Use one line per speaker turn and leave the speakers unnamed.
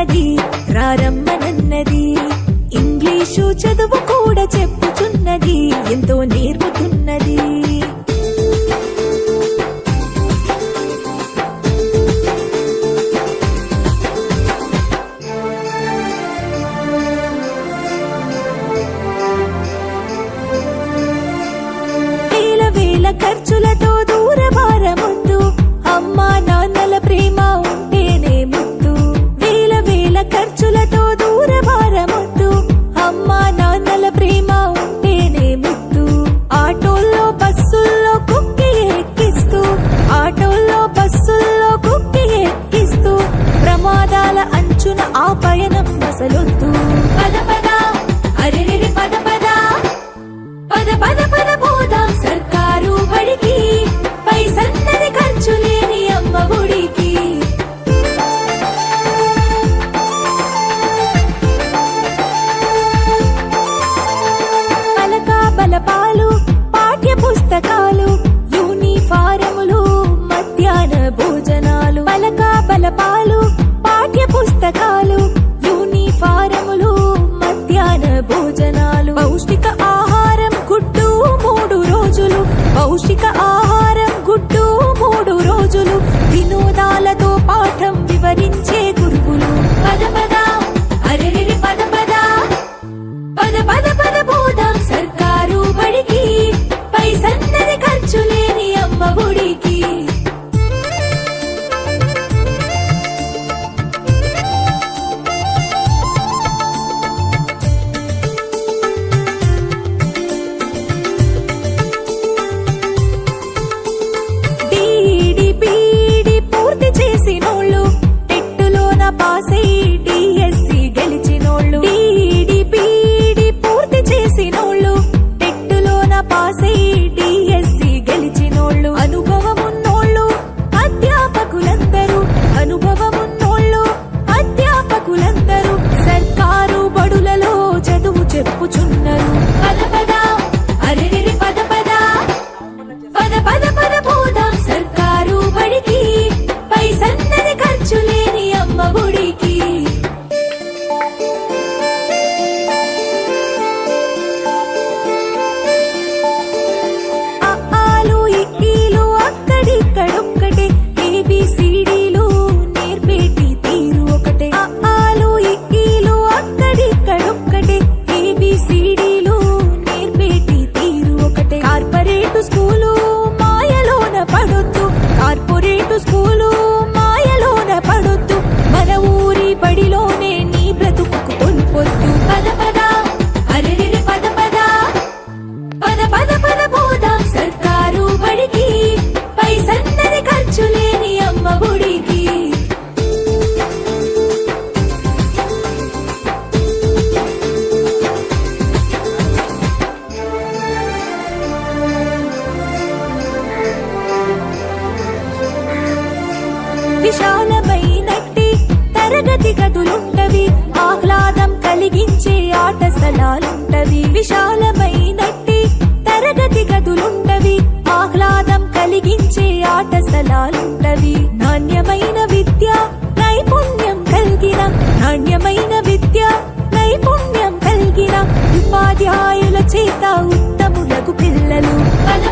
నన్నది రారమ్మ నన్నది English చదువు కూడా చెప్పుచున్నది ఎంతో నేర్పుతున్నది. ఖర్చులతో దూర భారముందు అమ్మా చేస్తున్న ఆ పయనం అసలొద్దు. పద పద ఖర్చు లేని అమ్మ గుడికి పూర్తి చేసినోళ్ళు టెట్టులోన పాసై గదులుంటవి ఆహ్లాదం కలిగించే ఆట స్థలాలుంటవి విశాలమైనట్టి తరగతి గదులుంటవి ఆహ్లాదం కలిగించే ఆట స్థలాలుంటవి నాణ్యమైన విద్య నైపుణ్యం కలిగిన నాణ్యమైన విద్య నైపుణ్యం కలిగిన ఉపాధ్యాయుల చేత ఉత్తములకు పిల్లలు. పద